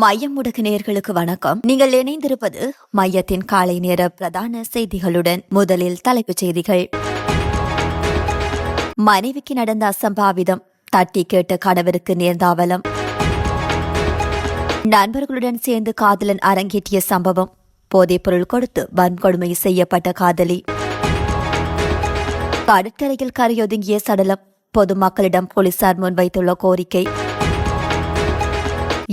மையம் முடக்கு வணக்கம். நீங்கள் இணைந்திருப்பது மையத்தின் காலை நேர பிரதான செய்திகளுடன் முதலில் தலைப்புச் செய்திகள். மனைவிக்கு நடந்த அசம்பாவிதம் தட்டி கேட்ட கணவருக்கு நேர்ந்த அவலம் நண்பர்களுடன் சேர்ந்து காதலன் அரங்கேற்றிய சம்பவம் போதைப்பொருள் கொடுத்து வன்கொடுமை செய்யப்பட்ட காதலி. கடற்கரையில் கரையொதுங்கிய சடலம் பொதுமக்களிடம் போலீசார் முன்வைத்துள்ள கோரிக்கை.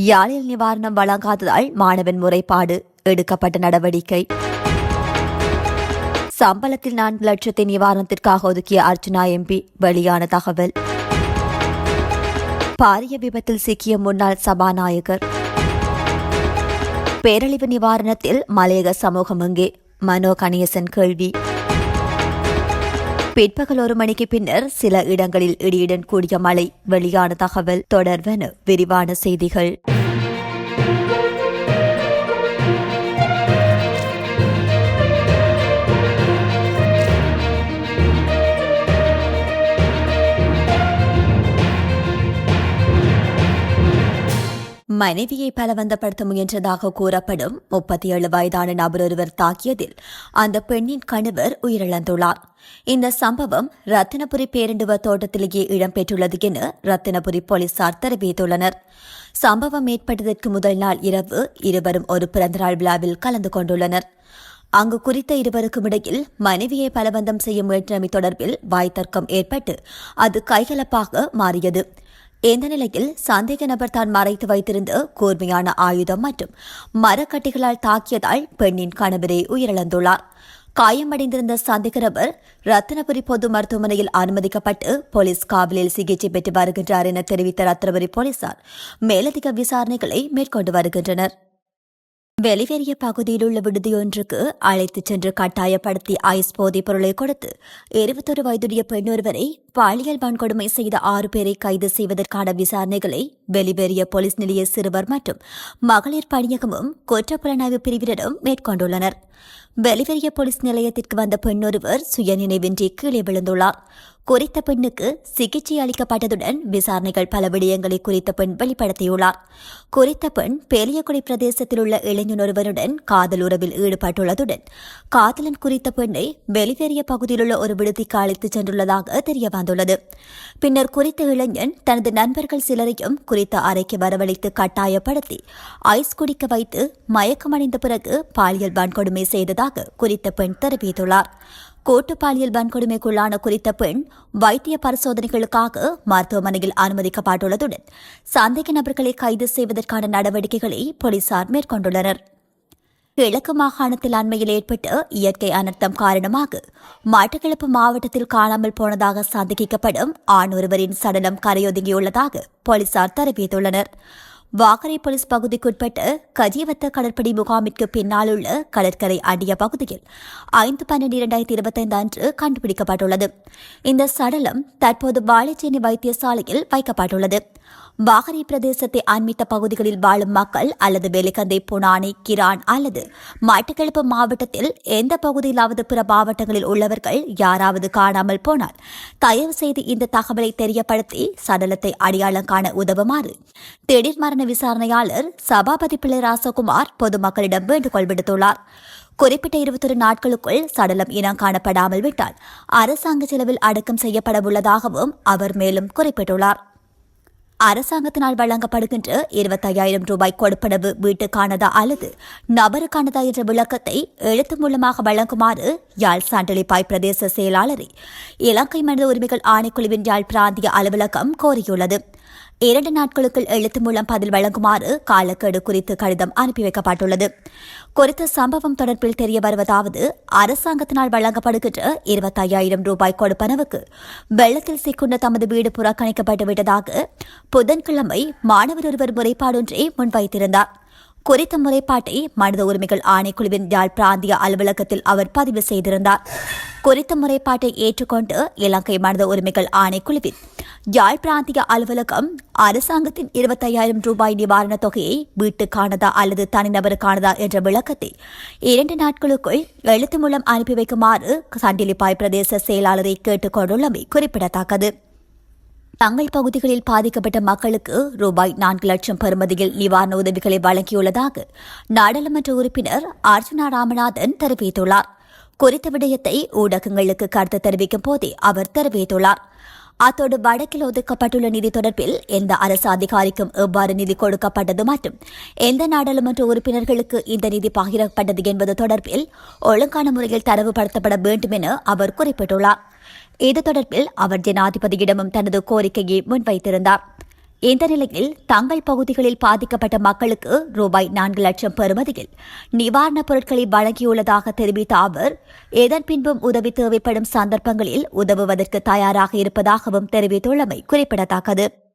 யாழில் நிவாரணம் வழங்காததால் மாணவன் முறைப்பாடு எடுக்கப்பட்ட நடவடிக்கை. சம்பளத்தில் நான்கு லட்சத்தை நிவாரணத்திற்காக ஒதுக்கிய அர்ச்சனா எம்பி வெளியான தகவல். பாரிய விபத்தில் சிக்கிய முன்னாள் சபாநாயகர். பேரழிவு நிவாரணத்தில் மலையக சமூகம் எங்கே மனோ கணேசன் கேள்வி. பிற்பகல் ஒரு மணிக்கு பின்னர் சில இடங்களில் இடியுடன் கூடிய மழை. வெளியான தகவல் தொடர்வன விரிவான செய்திகள். மனைவியை பலவந்தப்படுத்த முயன்றதாக கூறப்படும் முப்பத்தி ஏழு வயதான நபர் ஒருவர் தாக்கியதில் அந்த பெண்ணின் கணவர் உயிரிழந்துள்ளார். இந்த சம்பவம் ரத்தினபுரி பேருந்துவ தோட்டத்திலேயே இடம்பெற்றுள்ளது என ரத்தினபுரி போலீசார் தெரிவித்துள்ளனர். சம்பவம் ஏற்பட்டதற்கு முதல் நாள் இரவு இருவரும் ஒரு பிறந்தநாள் விழாவில் கலந்து கொண்டுள்ளனர். அங்கு குறித்த இருவருக்கும் இடையில் மனைவியை பலவந்தம் செய்ய முயன்றமை தொடர்பில் வாய்த்தர்க்கம் ஏற்பட்டு அது கைகலப்பாக மாறியது. இந்த நிலையில் சந்தேக நபர் தான் மறைத்து வைத்திருந்த கூர்மையான ஆயுதம் மற்றும் மரக்கட்டிகளால் தாக்கியதால் பெண்ணின் கணவரே உயிரிழந்துள்ளார். காயமடைந்திருந்த சந்தேக நபர் ரத்தினபுரி பொது மருத்துவமனையில் அனுமதிக்கப்பட்டு போலீஸ் காவலில் சிகிச்சை பெற்று வருகின்றார் என தெரிவித்த ரத்தினபுரி போலீசார் மேலதிக விசாரணைகளை மேற்கொண்டு வருகின்றனர். வெளிவேறிய பகுதியில் உள்ள விடுதியொன்றுக்கு அழைத்துச் சென்று கட்டாயப்படுத்தி ஐஸ் போதைப் பொருளை கொடுத்து இருபத்தொரு வயதுடைய பெண்ணொருவரை பாலியல் வன்கொடுமை செய்த ஆறு பேரை கைது செய்வதற்கான விசாரணைகளை வெளிவேறிய போலீஸ் நிலைய சிறுவர் மற்றும் மகளிர் பணியகமும் குற்றப்புலனாய்வு பிரிவினரும் மேற்கொண்டுள்ளனர். வெளிவேறிய போலீஸ் நிலையத்திற்கு வந்த பெண்ணொருவர் சுயநினைவின்றி கீழே விழுந்துள்ளார். குறித்த பெண்ணுக்கு சிகிச்சை அளிக்கப்பட்டதுடன் விசாரணைகள் பல விடயங்களை குறித்த பெண் வெளிப்படுத்தியுள்ளார். குறித்த பெண் பெரியகுடி பிரதேசத்தில் உள்ள இளைஞன் ஒருவருடன் காதல் உறவில் ஈடுபட்டுள்ளதுடன் காதலன் குறித்த பெண்ணை வெளிவேறிய பகுதியில் உள்ள ஒரு விடுதிக்கு அழைத்துச் சென்றுள்ளதாக தெரிய வந்துள்ளது பின்னர் குறித்த இளைஞன் தனது நண்பர்கள் சிலரையும் குறித்த அறைக்கு வரவழைத்து கட்டாயப்படுத்தி ஐஸ் குடிக்க வைத்து மயக்கமடைந்த பிறகு பாலியல் வன்கொடுமை செய்ததாக குறித்த பெண் தெரிவித்துள்ளார். கூட்டு பாலியல் வன்கொடுமைக்குள்ளான குறித்த பெண் வைத்திய பரிசோதனைகளுக்காக மருத்துவமனையில் அனுமதிக்கப்பட்டுள்ளதுடன் சந்தேக நபர்களை கைது செய்வதற்கான நடவடிக்கைகளை போலீசார் மேற்கொண்டுள்ளனர். கிழக்கு மாகாணத்தில் அண்மையில் ஏற்பட்ட இயற்கை அனர்த்தம் காரணமாக மட்டக்களப்பு மாவட்டத்தில் காணாமல் போனதாக சந்தேகிக்கப்படும் ஆண் ஒருவரின் சடலம் கரையொதுங்கியுள்ளதாக போலீசார் தெரிவித்துள்ளனர். வாகரை போலீஸ் பகுதிக்குட்பட்ட கஜியவத்த கடற்படை முகாமிற்கு பின்னால் உள்ள கடற்கரை அடிய பகுதியில் ஐந்து பன்னெண்டு இரண்டாயிரத்தி இருபத்தைந்து அன்று கண்டுபிடிக்கப்பட்டுள்ளது. இந்த சடலம் தற்போது வாழைச்சேனி வைத்தியசாலையில் வைக்கப்பட்டுள்ளது. வாகரை பிரதேசத்தை அண்மித்த பகுதிகளில் வாழும் மக்கள் அல்லது வெலிகந்தை புனானி கிரான் அல்லது மட்டக்களப்பு மாவட்டத்தில் எந்த பகுதியிலாவது பிற மாவட்டங்களில் உள்ளவர்கள் யாராவது காணாமல் போனால் தயவு செய்து இந்த தகவலை தெரியப்படுத்தி சடலத்தை அடையாளம் காண உதவுமாறு திடீர் மரண விசாரணையாளர் சபாபதி பிள்ளை ராசகுமார் பொதுமக்களிடம் வேண்டுகோள் விடுத்துள்ளார். குறிப்பிட்ட இருபத்தொரு நாட்களுக்குள் சடலம் இனம் காணப்படாமல் விட்டால் அரசாங்க செலவில் அடக்கம் செய்யப்பட உள்ளதாகவும் அவர் மேலும் குறிப்பிட்டுள்ளார். அரசாங்கத்தினால் வழங்கப்படுகின்ற இருபத்தையாயிரம் ரூபாய் கொடுப்பனவு வீட்டுக்கானதா அல்லது நபருக்கானதா என்ற விளக்கத்தை எழுத்து மூலமாக வழங்குமாறு யாழ் சாண்டலிப்பாய் பிரதேச செயலாளரை இலங்கை மனித உரிமைகள் ஆணைக்குழுவின் யாழ் பிராந்திய அலுவலகம் கோரியுள்ளது. இரண்டு நாட்களுக்குள் எழுத்து மூலம் பதில் வழங்குமாறு காலக்கெடு குறித்து கடிதம் அனுப்பி வைக்கப்பட்டுள்ளது. குறித்த சம்பவம் தொடர்பில் தெரிய வருவதாவது அரசாங்கத்தினால் வழங்கப்படுகின்ற இருபத்தையாயிரம் ரூபாய் கொடுப்பனவுக்கு வெள்ளத்தில் சிக்குண்ட தமது வீடு புறக்கணிக்கப்பட்டு விட்டதாக புதன்கிழமை மாணவர் ஒருவர் முறைப்பாடொன்றை முன்வைத்திருந்தார். குறித்த முறைப்பாட்டை மனித உரிமைகள் ஆணைக்குழுவின் யாழ் பிராந்திய அலுவலகத்தில் அவர் பதிவு செய்திருந்தார். குறித்த முறைப்பாட்டை ஏற்றுக்கொண்டு இலங்கை மனித உரிமைகள் ஆணைக்குழுவின் யாழ் பிராந்திய அலுவலகம் அரசாங்கத்தின் இருபத்தையாயிரம் ரூபாய் நிவாரணத் தொகையை வீட்டுக்கானதா அல்லது தனிநபருக்கானதா என்ற விளக்கத்தை இரண்டு நாட்களுக்குள் எழுத்து மூலம் அனுப்பி வைக்குமாறு சண்டிலிப்பாய் பிரதேச செயலாளரை கேட்டுக் கொண்டுள்ளமை குறிப்பிடத்தக்கது. தங்கள் பகுதிகளில் பாதிக்கப்பட்ட மக்களுக்கு ரூபாய் நான்கு லட்சம் பெறுமதியில் நிவாரண உதவிகளை வழங்கியுள்ளதாக நாடாளுமன்ற உறுப்பினர் அர்ஜுனா ராமநாதன் தெரிவித்துள்ளார். குறித்த விடயத்தை ஊடகங்களுக்கு கருத்து தெரிவிக்கும் போதே அவர் தெரிவித்துள்ளார். அத்தோடு வடக்கில் ஒதுக்கப்பட்டுள்ள நிதி தொடர்பில் எந்த அரசு அதிகாரிக்கும் எவ்வாறு நிதி கொடுக்கப்பட்டது மற்றும் எந்த நாடாளுமன்ற உறுப்பினர்களுக்கு இந்த நிதி பகிரப்பட்டது என்பது தொடர்பில் ஒழுங்கான முறையில் தரவுபடுத்தப்பட வேண்டும் என அவர் குறிப்பிட்டுள்ளார். இது தொடர்பில் அவர் ஜனாதிபதியிடமும் தனது கோரிக்கையை முன்வைத்திருந்தார். இந்த நிலையில் தங்கள் பகுதிகளில் பாதிக்கப்பட்ட மக்களுக்கு ரூபாய் நான்கு லட்சம் பெறுமதியில் நிவாரணப் பொருட்களை வழங்கியுள்ளதாக தெரிவித்த அவர் இதன் பின்பும் உதவி தேவைப்படும் சந்தர்ப்பங்களில் உதவுவதற்கு தயாராக இருப்பதாகவும் தெரிவித்துள்ளமை குறிப்பிடத்தக்கது.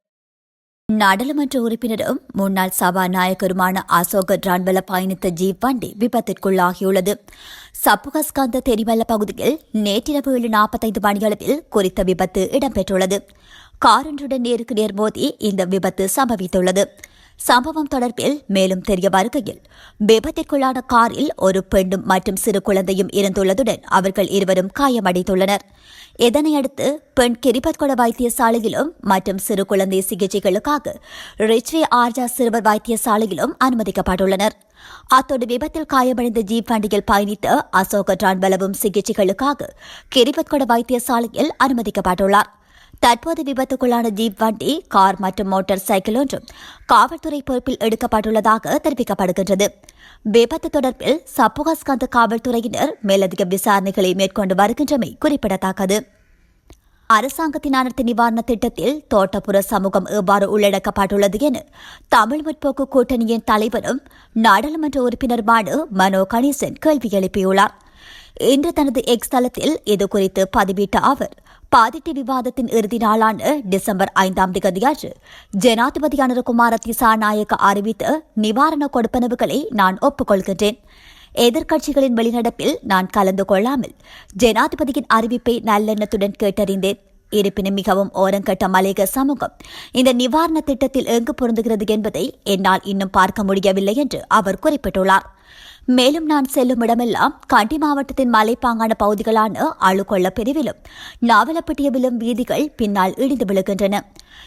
நாடாளுமன்ற உறுப்பினரும் முன்னாள் சபாநாயகருமான அசோக ரான்வல பயணித்த ஜீப் வண்டி விபத்திற்குள்ளாகியுள்ளது. சப்புகஸ்காந்த தெரிவல்ல பகுதியில் நேற்றிரவு ஏழு நாற்பத்தைந்து மணியளவில் குறித்த விபத்து இடம்பெற்றுள்ளது. காரொன்றுடன் நேருக்கு நேர் மோதி இந்த விபத்து சம்பவித்துள்ளது. சம்பவம் தொடர்பில் மேலும் தெரிய வருகையில் விபத்திற்குள்ளான காரில் ஒரு பெண்ணும் மற்றும் சிறு குழந்தையும் இருந்துள்ளதுடன் அவர்கள் இருவரும் காயமடைந்துள்ளனர். இதனையடுத்து பெண் கிரிபத்கொட வைத்தியசாலையிலும் மற்றும் சிறு குழந்தை சிகிச்சைகளுக்காக ரிச்வே ஆர்ஜா சிறுவர் வைத்தியசாலையிலும் அனுமதிக்கப்பட்டுள்ளனர். அத்தோடு விபத்தில் காயமடைந்த ஜீப் வண்டியில் பயணித்த அசோக டான்பலவும் சிகிச்சைகளுக்காக கிரிபத்கொட வைத்தியசாலையில் அனுமதிக்கப்பட்டுள்ளார். தற்போது விபத்துக்குள்ளான ஜீப் வண்டி கார் மற்றும் மோட்டார் சைக்கிள் ஒன்றும் காவல்துறை பொறுப்பில் எடுக்கப்பட்டுள்ளதாக தெரிவிக்கப்படுகின்றது. விபத்து தொடர்பில் சப்புகாஸ்கந்த காவல்துறையினர் மேலதிக விசாரணைகளை மேற்கொண்டு வருகின்றமை குறிப்பிடத்தக்கது. அரசாங்கத்தின் அனர்த்த நிவாரண திட்டத்தில் தோட்டப்புற சமூகம் எவ்வாறு உள்ளடக்கப்பட்டுள்ளது என தமிழ் முற்போக்கு கூட்டணியின் தலைவரும் நாடாளுமன்ற உறுப்பினருமான மனோ கணேசன் கேள்வி எழுப்பியுள்ளார். இன்று தனது எக்ஸ் தளத்தில் இதுகுறித்து பதிவிட்ட அவர் பாதிட்டி விவாதத்தின் இறுதி நாளான டிசம்பர் ஐந்தாம் தேதியன்று ஜனாதிபதி அனுரகுமார திசாநாயக்க அறிவித்த நிவாரண கொடுப்பனவுகளை நான் ஒப்புக்கொள்கின்றேன். எதிர்க்கட்சிகளின் வெளிநடப்பில் நான் கலந்து கொள்ளாமல் ஜனாதிபதியின் அறிவிப்பை நல்லெண்ணத்துடன் கேட்டறிந்தேன். இருப்பினும் மிகவும் ஓரங்கட்ட மலையக சமூகம் இந்த நிவாரண திட்டத்தில் எங்கு பொருந்துகிறது என்பதை என்னால் இன்னும் பார்க்க முடியவில்லை என்று அவர் குறிப்பிட்டுள்ளார். மேலும் நான் செல்லும் இடமெல்லாம் கண்டி மாவட்டத்தின் மலைப்பாங்கான பகுதிகளான அழுகொள்ள பிரிவிலும் நாவலப்பட்டியவிலும் வீதிகள் பின்னால் இடிந்து விழுகின்றன.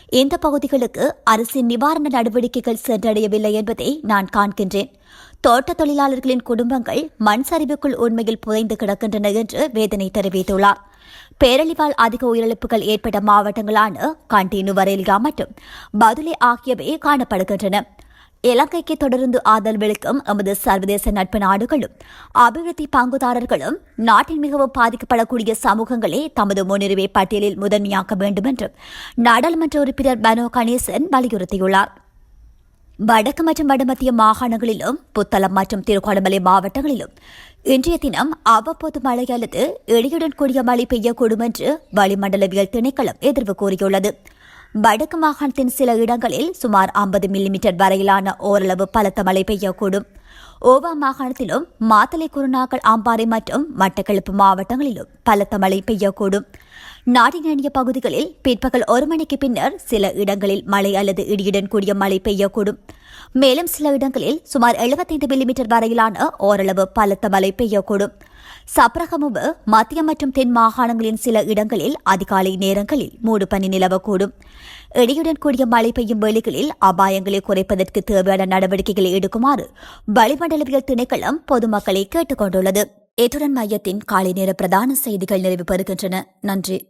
இந்த பகுதிகளுக்கு அரசின் நிவாரண நடவடிக்கைகள் சென்றடையவில்லை என்பதை நான் காண்கின்றேன். தோட்ட தொழிலாளர்களின் குடும்பங்கள் மண் சரிவுக்குள் உண்மையில் புதைந்து கிடக்கின்றன என்று வேதனை தெரிவித்துள்ளார். பேரழிவால் அதிக உயிரிழப்புகள் ஏற்பட்ட மாவட்டங்களான கண்டி நுவரேலியா மற்றும் பதுளை ஆகியவை காணப்படுகின்றன. இலங்கைக்கு தொடர்ந்து ஆதரவளிக்கும் எமது சர்வதேச நட்பு நாடுகளும் அபிவிருத்தி பங்குதாரர்களும் நாட்டின் மிகவும் பாதிக்கப்படக்கூடிய சமூகங்களே தமது முன்னுரிமை பட்டியலில் முதன்மையாக்க வேண்டும் என்றும் நாடாளுமன்ற உறுப்பினர் மனோ கணேசன் வலியுறுத்தியுள்ளார். வடக்கு மற்றும் வடமத்திய மாகாணங்களிலும் புத்தளம் மற்றும் திருகோணமலை மாவட்டங்களிலும் இன்றைய தினம் அவ்வப்போது மழை அல்லது இடியுடன் கூடிய மழை பெய்யக்கூடும் என்று வளிமண்டலவியல் திணைக்களம் எதிர்வு கூறியுள்ளது. வடக்கு மாகாணத்தின் சில இடங்களில் சுமார் ஐம்பது மில்லிமீட்டர் வரையிலான ஓரளவு பலத்த மழை பெய்யக்கூடும். ஓவா மாகாணத்திலும் மாத்தலை குருநாகல் அம்பாறை மற்றும் மட்டக்களப்பு மாவட்டங்களிலும் பலத்த மழை பெய்யக்கூடும். நாட்டின் பகுதிகளில் பிற்பகல் ஒரு மணிக்கு பின்னர் சில இடங்களில் மழை அல்லது இடியுடன் கூடிய மழை பெய்யக்கூடும். மேலும் சில இடங்களில் சுமார் எழுபத்தைந்து மில்லிமீட்டர் வரையிலான ஓரளவு பலத்த மழை பெய்யக்கூடும். சப்ரகமுபு மத்திய மற்றும் தென் மாகாணங்களின் சில இடங்களில் அதிகாலை நேரங்களில் மூடு பனி நிலவக்கூடும். இடியுடன் கூடிய மழை பெய்யும் வேளைகளில் அபாயங்களை குறைப்பதற்கு தேவையான நடவடிக்கைகளை எடுக்குமாறு வளிமண்டலவியல் திணைக்களம் பொதுமக்களை கேட்டுக் கொண்டுள்ளது இத்துடன் மையத்தின் காலை நேர பிரதான செய்திகள் நிறைவு பெறுகின்றன. நன்றி.